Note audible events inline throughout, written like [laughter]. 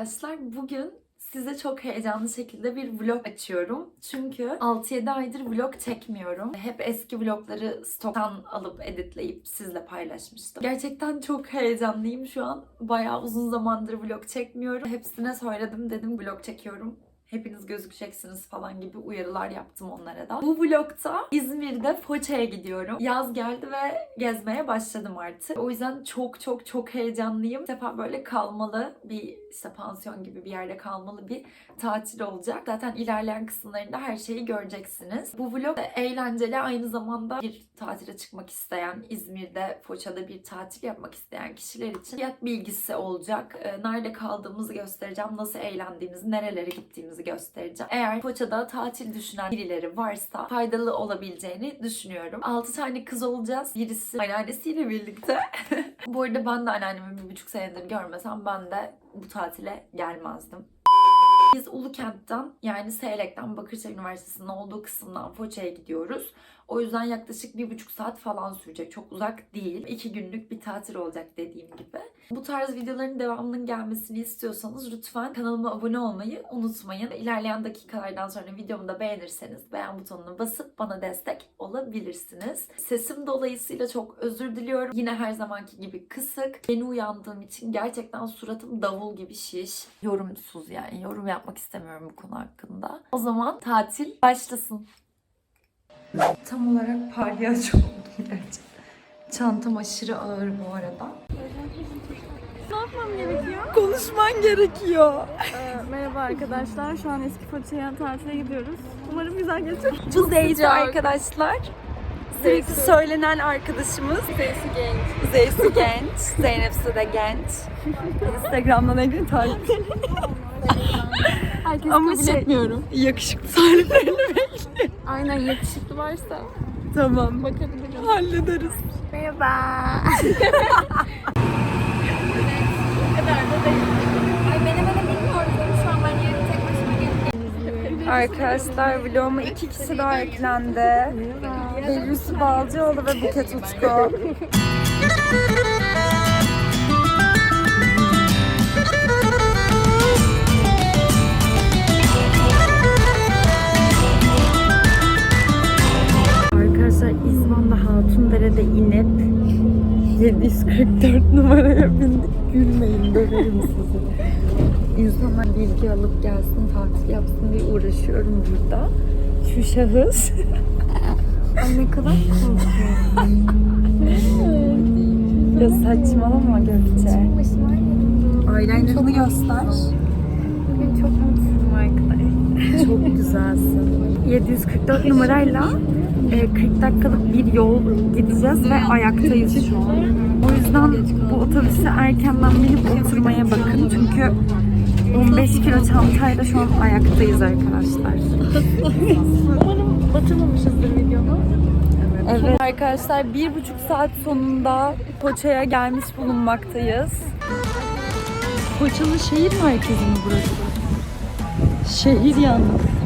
arkadaşlar. Bugün size çok heyecanlı şekilde bir vlog açıyorum. Çünkü 6-7 aydır vlog çekmiyorum. Hep eski vlogları stoktan alıp editleyip sizle paylaşmıştım. Gerçekten çok heyecanlıyım şu an. Bayağı uzun zamandır vlog çekmiyorum. Hepsine söyledim dedim vlog çekiyorum hepiniz gözükeceksiniz falan gibi uyarılar yaptım onlara da. Bu vlogta İzmir'de Foça'ya gidiyorum. Yaz geldi ve gezmeye başladım artık. O yüzden çok çok çok heyecanlıyım. Bir defa böyle kalmalı bir işte pansiyon gibi bir yerde kalmalı bir tatil olacak. Zaten ilerleyen kısımlarında her şeyi göreceksiniz. Bu vlog eğlenceli aynı zamanda bir tatile çıkmak isteyen, İzmir'de, Foça'da bir tatil yapmak isteyen kişiler için fiyat bilgisi olacak. Ee, Nerede kaldığımızı göstereceğim, nasıl eğlendiğimizi, nerelere gittiğimizi göstereceğim. Eğer Foça'da tatil düşünen birileri varsa faydalı olabileceğini düşünüyorum. 6 tane kız olacağız. Birisi anneannesiyle birlikte. [laughs] Bu arada ben de anneannemi bir buçuk senedir görmesem ben de bu tatile gelmezdim. Biz Ulukent'ten yani Seylek'ten Bakırçay Üniversitesi'nin olduğu kısımdan Foça'ya gidiyoruz. O yüzden yaklaşık bir buçuk saat falan sürecek. Çok uzak değil. İki günlük bir tatil olacak dediğim gibi. Bu tarz videoların devamının gelmesini istiyorsanız lütfen kanalıma abone olmayı unutmayın. İlerleyen dakikalardan sonra videomu da beğenirseniz beğen butonuna basıp bana destek olabilirsiniz. Sesim dolayısıyla çok özür diliyorum. Yine her zamanki gibi kısık. Yeni uyandığım için gerçekten suratım davul gibi şiş. Yorumsuz yani. Yorum yapmak istemiyorum bu konu hakkında. O zaman tatil başlasın. Tam olarak palyaço oldum gerçekten. Çantam aşırı ağır bu arada. Ne yapmam gerekiyor? Konuşman gerekiyor. Ee, merhaba arkadaşlar. Şu an eski Foça'ya tatile gidiyoruz. Umarım güzel geçer. Bu Zeyci arkadaşlar. Sürekli söylenen arkadaşımız. Sesi genç. Zeysi genç. Zeynep da genç. [laughs] Instagram'dan ekle takip. [laughs] Herkes Ama kabul şey- etmiyorum. Yakışıklı tariflerini bekliyorum. Aynen yakışıklı varsa Tamam. bakabilirim. Hallederiz. Merhaba. o kadar da değil. Ay menemene bilmiyorum. Şu an ben yerim tek başıma gelip Arkadaşlar vloguma iki kişi daha eklendi. Belusi Balcıoğlu ve Buket Utku. Hatundere'de inip 744 numaraya bindik. Gülmeyin döverim sizi. İnsanlar bilgi alıp gelsin, tatil yapsın diye uğraşıyorum burada. Şu şahıs. Ay ne kadar korkuyorum. ya saçmalama Gökçe. Eyeliner'ını göster. Bugün çok mutluyum arkadaşlar. Çok güzelsin. 744 numarayla 40 dakikalık bir yol gideceğiz ve ayaktayız şu an. O yüzden bu otobüse erkenden binip oturmaya bakın. Çünkü 15 kilo çantayla şu an ayaktayız arkadaşlar. Umarım batırmamışızdır videomu. Evet arkadaşlar bir buçuk saat sonunda Foça'ya gelmiş bulunmaktayız. Foça'nın şehir merkezi mi burası? Şehir yalnız.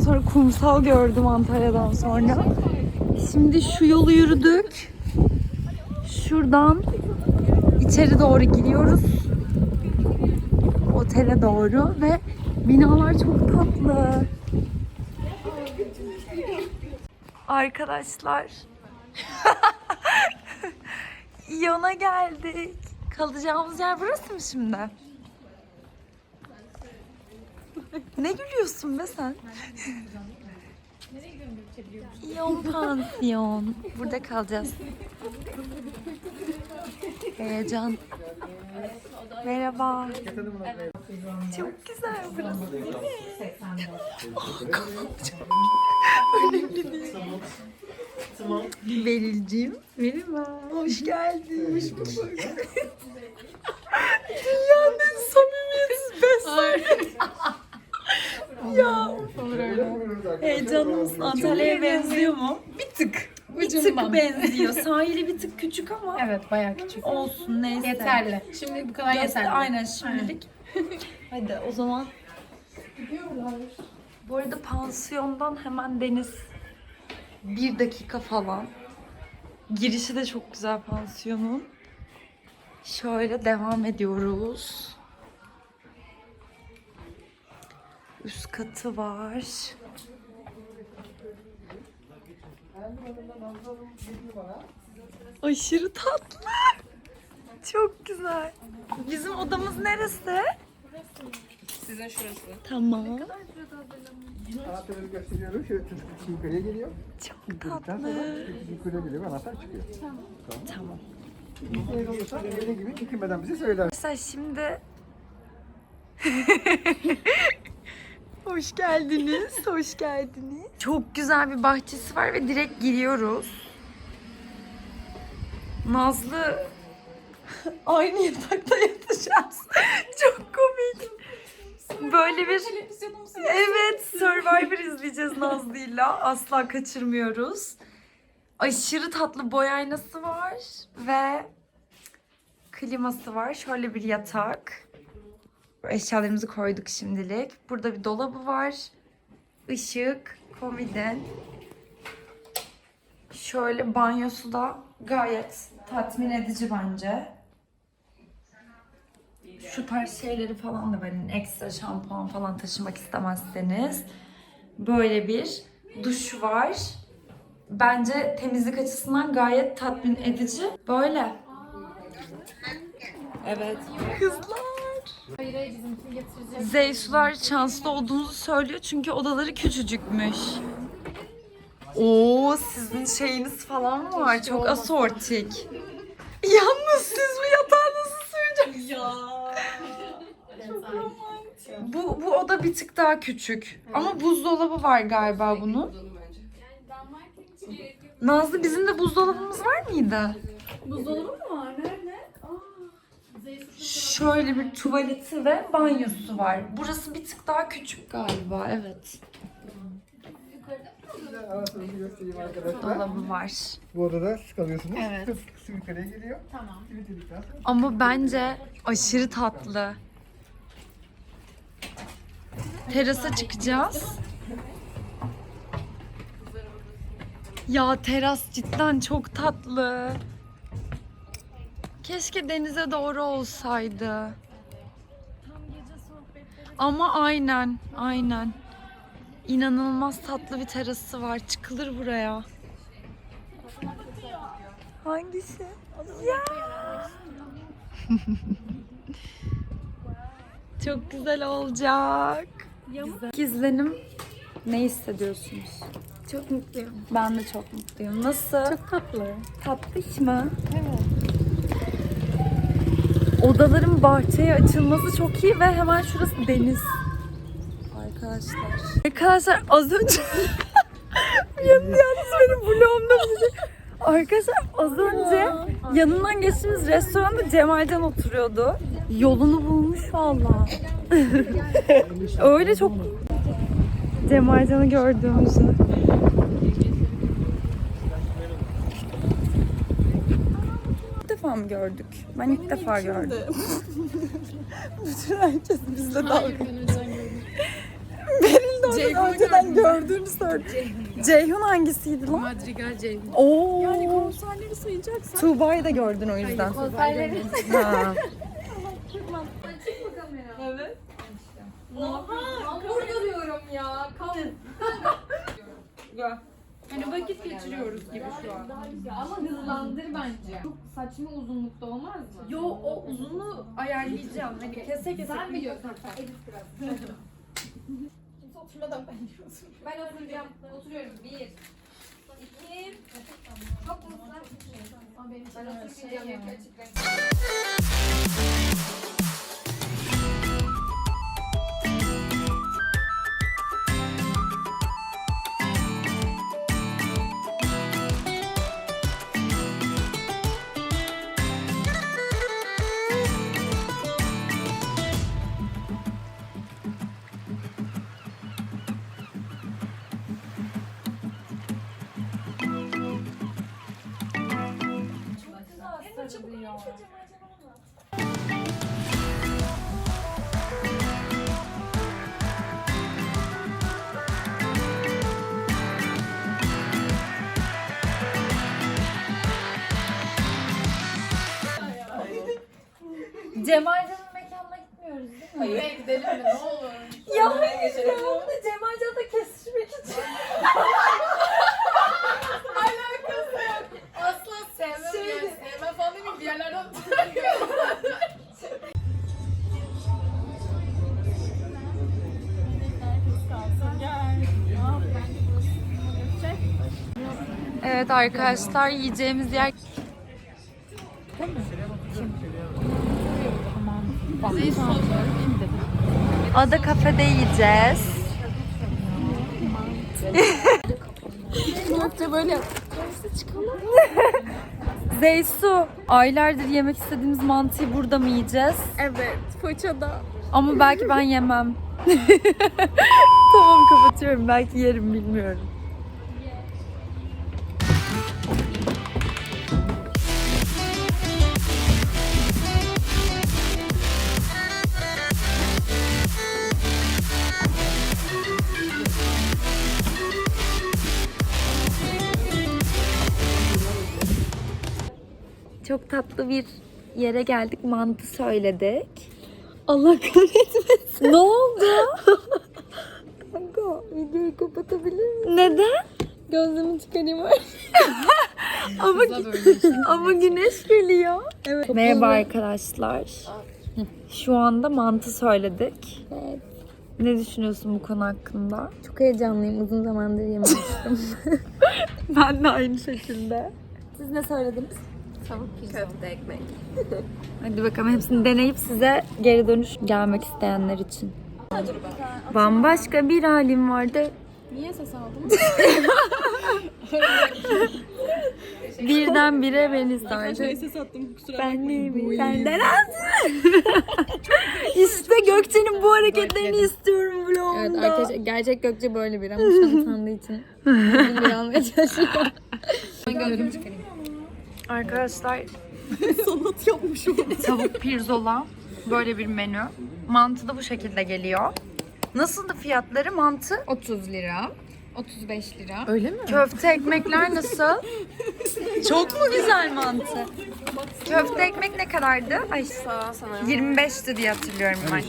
Zaman sonra kumsal gördüm Antalya'dan sonra. Şimdi şu yolu yürüdük. Şuradan içeri doğru giriyoruz. Otele doğru ve binalar çok tatlı. Arkadaşlar. [laughs] İyon'a geldik. Kalacağımız yer burası mı şimdi? Ne gülüyorsun be sen? İyon pansiyon. Burada kalacağız. Heyecan. Merhaba. Çok güzel burası değil mi? Önemli değil. Beril'cim. Merhaba. Hoş geldin. Hoş bulduk. Dünyanın en samimiyetsiz besleri. Ya. Heyecanımız Antalya'ya benziyor mu? Bir tık. Bir tık benziyor. Sahili bir tık küçük ama Evet bayağı küçük. olsun neyse. Yeterli. Şimdi bu kadar yeterli. Aynen şimdilik. Hadi o zaman. Bu arada pansiyondan hemen deniz bir dakika falan. Girişi de çok güzel pansiyonun. Şöyle devam ediyoruz. Üst katı var. Aşırı tatlı. Çok güzel. Bizim odamız neresi? Sizin şurası. Tamam. Anahtarı gösteriyorum. Şöyle tut yukarıya geliyor. Çok tatlı. sonra yukarıya geliyor ve anahtar çıkıyor. Tamam. Ev olursa dediği gibi çekinmeden bize söyler. Arkadaşlar şimdi [laughs] Hoş geldiniz. [laughs] Hoş geldiniz. Çok güzel bir bahçesi var ve direkt giriyoruz. Nazlı [laughs] aynı yatakta yatacağız. [laughs] Çok komik. Böyle bir Evet, Survivor izleyeceğiz Nazlı'yla. Asla kaçırmıyoruz. Aşırı tatlı boy aynası var ve kliması var. Şöyle bir yatak. Eşyalarımızı koyduk şimdilik. Burada bir dolabı var. Işık, komodin. Şöyle banyosu da gayet tatmin edici bence. Şu tarz şeyleri falan da verin. Ekstra şampuan falan taşımak istemezseniz. Böyle bir duş var. Bence temizlik açısından gayet tatmin edici. Böyle. Evet. Kızlar. Hayır hayır bizimkini getireceğiz. Zeysular şanslı olduğunuzu söylüyor çünkü odaları küçücükmüş. Oo sizin şeyiniz falan var. Çok asortik. Yalnız siz bu yatağa nasıl sığacaksınız? Ya. Bu, bu oda bir tık daha küçük. Ama buzdolabı var galiba bunun. Nazlı bizim de buzdolabımız var mıydı? Buzdolabı mı var? Nerede? Şöyle bir tuvaleti ve banyosu var. Burası bir tık daha küçük galiba. Evet. Anahtarı göstereyim arkadaşlar. Dolabı var. Bu odada siz kalıyorsunuz. Evet. Tıp, Su yukarıya geliyor. Tamam. Kilitledikten sonra Ama bence aşırı tatlı. Terasa çıkacağız. Ya teras cidden çok tatlı. Keşke denize doğru olsaydı. Ama aynen, aynen. İnanılmaz tatlı bir terası var. Çıkılır buraya. Hangisi? Ya. [laughs] Çok güzel olacak. Gizlenim. Ne hissediyorsunuz? Çok mutluyum. Ben de çok mutluyum. Nasıl? Çok tatlı. Tatlış mı? Odaların bahçeye açılması çok iyi ve hemen şurası deniz. Arkadaşlar. Arkadaşlar az önce [laughs] yalnız benim vlogumda bir şey. Arkadaşlar az önce yanından geçtiğimiz restoranda Cemalcan oturuyordu. Yolunu bulmuş valla. [laughs] Öyle çok Cemalcan'ı gördüğümüzü. İlk defa mı gördük? Ben ilk defa gördüm. [laughs] Bütün herkes bizle dalga. Beril [laughs] de oradan önceden gördüğünü söyledi. Ceyhun hangisiydi lan? Madrigal Ceyhun. Oo. konserleri sayacaksan. Tuğba'yı da gördün o yüzden. Konserleri. Ha. [laughs] Hamur görüyorum ya. Kalın. Hani vakit geçiriyoruz gibi şu an. Ama hızlandır bence. Çok saçma uzunlukta olmaz mı? Yo o uzunluğu ayarlayacağım. Hani kese kese. Sen biliyorsun. Edit biraz. Kimse oturmadan ben diyorsun. Ben oturacağım. Oturuyorum. Bir. İki. Çok mutlu. Ben oturmayacağım. Açık Cemalcan'ın mekanına gitmiyoruz değil mi? Hayır. gidelim mi ne olur. Ya hayır ya. Bunu Cemalcan'da kesişmek için. Alakası yok. Asla sevmem Şey- yani. Sevmem falan demeyeyim. Bir yerlerden Evet arkadaşlar yiyeceğimiz yer Ada kafede yiyeceğiz. Gökçe [laughs] böyle Zeysu, aylardır yemek istediğimiz mantıyı burada mı yiyeceğiz? evet Foça'da. Ama belki ben yemem. [laughs] tamam kapatıyorum. Belki yerim bilmiyorum. Çok tatlı bir yere geldik. Mantı söyledik. Allah kahretmesin. ne oldu? Kanka videoyu kapatabilir misin? Neden? Gözümü çıkarayım [laughs] Ama, [laughs] ama güneş geliyor. Evet. Merhaba arkadaşlar. Şu anda mantı söyledik. Evet. Ne düşünüyorsun bu konu hakkında? Çok heyecanlıyım. Uzun zamandır yememiştim. [laughs] Ben de aynı şekilde. Siz ne söylediniz? Tavuk köfte ekmek. [laughs] Hadi bakalım hepsini deneyip size geri dönüş gelmek isteyenler için. Bambaşka bir halim vardı. Niye ses aldın? [laughs] Birden bire beni sardı. ses attım kusura Ben neyim? Senden [laughs] işte Gökçe'nin bu hareketlerini istiyorum Evet vlogumda. arkadaşlar gerçek Gökçe böyle bir ama şu an utandığı için bir almaya çalışıyor. Ben gözümü çıkarayım. Arkadaşlar [laughs] Sanat yapmışım. tavuk pirzola böyle bir menü. Mantı da bu şekilde geliyor. Nasıldı fiyatları mantı? 30 lira. 35 lira. Öyle mi? Köfte ekmekler nasıl? [laughs] Çok mu güzel mantı? Köfte ekmek ne kadardı? Ay Sağ sana. 25'ti diye hatırlıyorum ben.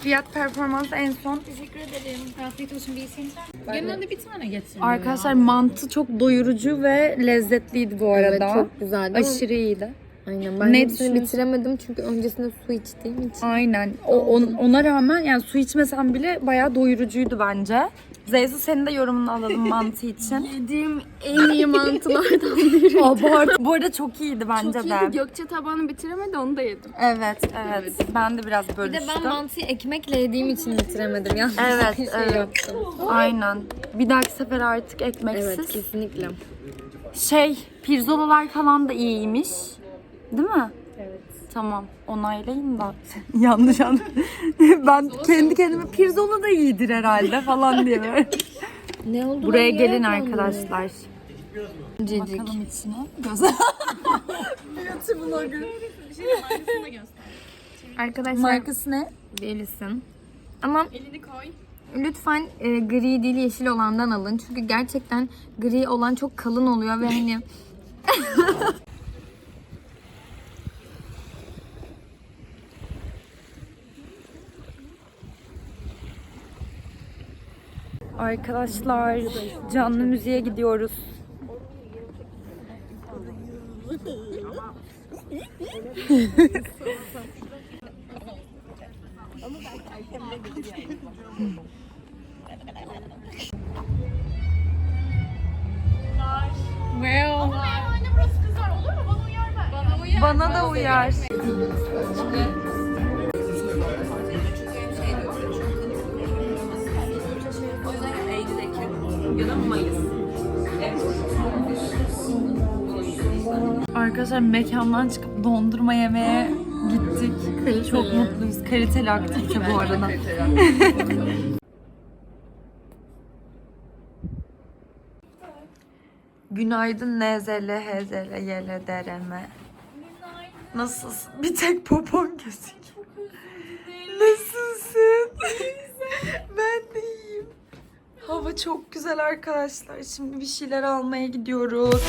Fiyat performans en son. Teşekkür ederim. Afiyet olsun bir isim. Genelde bir tane getirdim. Arkadaşlar mantı çok doyurucu ve lezzetliydi bu arada. Evet çok güzeldi Aşırı iyiydi. aynen ben Ne hepsini bitiremedim çünkü öncesinde su içtiğim için. Aynen. O, on- ona rağmen yani su içmesem bile bayağı doyurucuydu bence. Zeyzu senin de yorumunu alalım mantı için. Yediğim en iyi mantılardan biri. [laughs] Abart. Bu arada çok iyiydi bence Çok de. iyiydi. Gökçe tabağını bitiremedi onu da yedim. Evet, evet. Ben de biraz Bir bölüştüm. de ben mantıyı ekmekle yediğim için bitiremedim. Yanlış Evet, bir şey evet. yaptım. Aynen. Bir dahaki sefer artık ekmeksiz. Evet kesinlikle. Şey, pirzolalar falan da iyiymiş. Değil mi? Tamam, onaylayın da. [laughs] Yanlış an. [laughs] ben kendi kendime pirzola da iyidir herhalde falan diye böyle. [laughs] Ne oldu? Buraya gelin arkadaşlar. Cicik. Bakalım içine. Göze. Arkadaşlar Markası ne? Belisin. Ama Elini koy. lütfen e, gri değil yeşil olandan alın. Çünkü gerçekten gri olan çok kalın oluyor ve hani Arkadaşlar canlı müziğe gidiyoruz. Mu? Bana uyar ben. Bana uyar. Bana da uyar. Arkadaşlar mekandan çıkıp dondurma yemeye gittik. Çok mutluyuz. Kaliteli aktivite bu arada. [laughs] Günaydın NZL, HZL, YLDRM. Nasılsın? Bir tek popon gözüküyor. Nasılsın? [laughs] ben de iyiyim. Hava çok güzel arkadaşlar. Şimdi bir şeyler almaya gidiyoruz.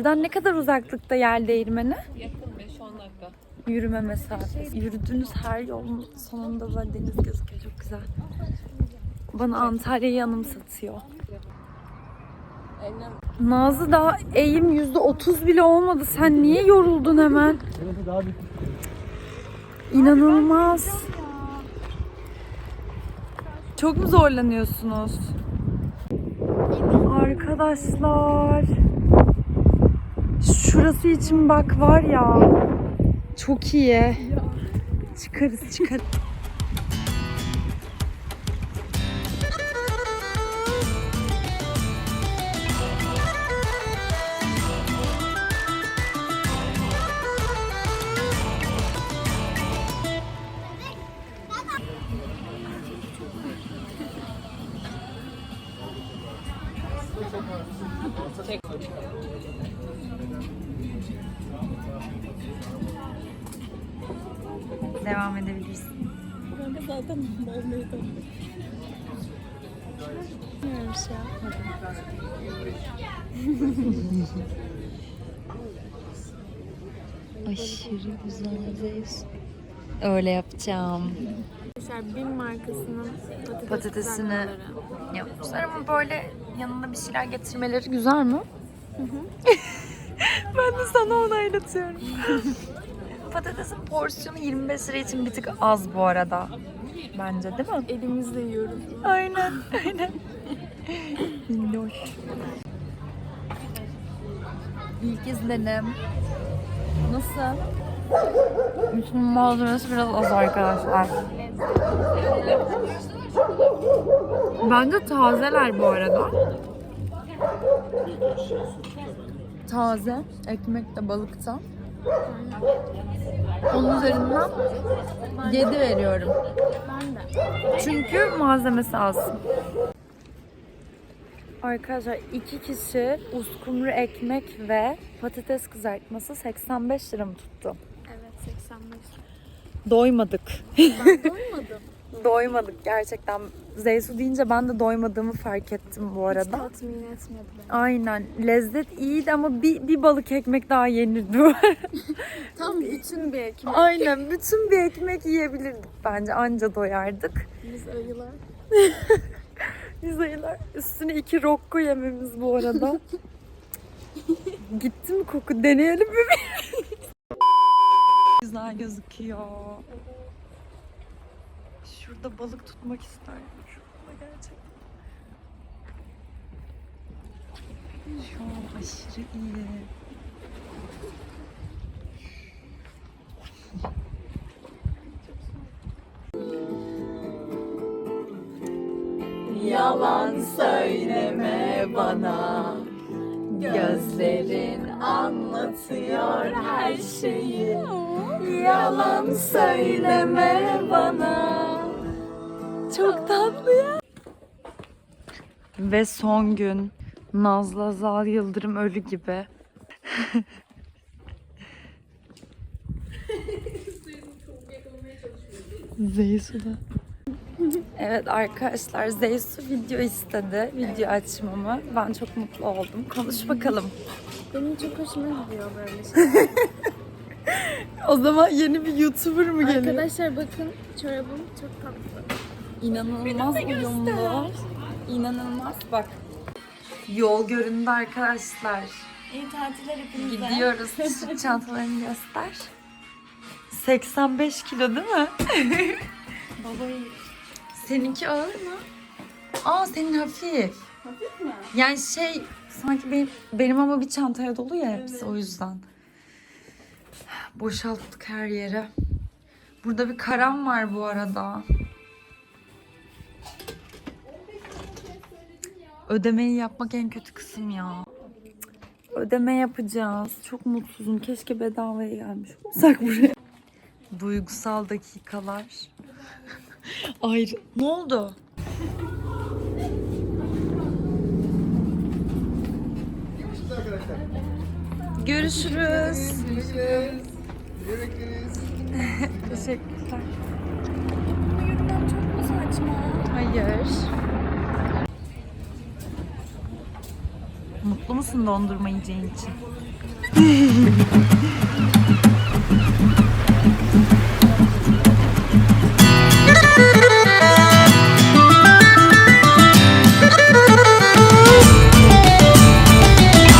Buradan ne kadar uzaklıkta yer değirmeni? Yakın 5-10 dakika. Yürüme mesafesi. Yürüdüğünüz her yolun sonunda da deniz gözüküyor. Çok güzel. Bana Antalya'yı anımsatıyor. Nazlı daha eğim yüzde otuz bile olmadı. Sen niye yoruldun hemen? İnanılmaz. Çok mu zorlanıyorsunuz? Arkadaşlar. Şurası için bak var ya. Çok iyi. Çıkarız çıkarız. Meydan. Bilmiyorum şey Aşırı güzel Zeus. Öyle yapacağım. Arkadaşlar BİM markasının patates Patatesini yapmışlar ama böyle yanında bir şeyler getirmeleri güzel mi? [laughs] ben de sana onaylatıyorum. [laughs] Patatesin porsiyonu 25 lira için bir tık az bu arada. Bence değil mi? Elimizle yiyoruz. Aynen, aynen. Minnoş. İlk izlenim. Nasıl? Bütün malzemesi biraz az arkadaşlar. Bence tazeler bu arada. Taze. Ekmek de balıktan. Onun üzerinden 7 veriyorum. Ben de. Çünkü malzemesi az. Arkadaşlar iki kişi uskumru ekmek ve patates kızartması 85 lira mı tuttu? Evet 85. Doymadık. Ben doymadım. [laughs] Doymadık gerçekten. Zeysu deyince ben de doymadığımı fark ettim bu Hiç arada. tatmin etmedi beni. Aynen. Lezzet iyiydi ama bir, bir balık ekmek daha yenirdi bu. [laughs] Tam bütün bir ekmek. Aynen. Bütün bir ekmek yiyebilirdik bence. Anca doyardık. Biz ayılar. [laughs] Biz ayılar üstüne iki rokko yememiz bu arada. [laughs] Gitti mi koku? Deneyelim mi? Güzel gözüküyor. Şurada balık tutmak isterdim. Şurada gerçekten. Şu an aşırı iyi. Yalan söyleme bana Gözlerin anlatıyor her şeyi Yalan söyleme bana Çok tatlı ya Ve son gün Nazlı Azal Yıldırım ölü gibi [laughs] Zeysu da Evet arkadaşlar Zeysu video istedi. Video açmamı. Ben çok mutlu oldum. Konuş bakalım. Benim çok hoşuma gidiyor böyle şeyler. [laughs] O zaman yeni bir YouTuber mı geliyor? Arkadaşlar bakın çorabım çok tatlı. İnanılmaz uyumlu. İnanılmaz bak. Yol göründü arkadaşlar. İyi tatiller hepinize. Gidiyoruz. Şu [laughs] çantalarını göster. 85 kilo değil mi? [laughs] Babayı. Seninki ağır mı? Aa senin hafif. Hafif mi? Yani şey sanki benim, benim ama bir çantaya dolu ya hepsi o yüzden. Boşalttık her yere. Burada bir karam var bu arada. Ödemeyi yapmak en kötü kısım ya. Ödeme yapacağız. Çok mutsuzum. Keşke bedavaya gelmiş olsak buraya. Duygusal dakikalar. [laughs] Ayrı. Ne oldu? Görüşürüz arkadaşlar. Görüşürüz. Görüşürüz. Bekleriz. Teşekkürler. Çok mu saçma? Hayır. Mutlu musun dondurma yiyeceğin için?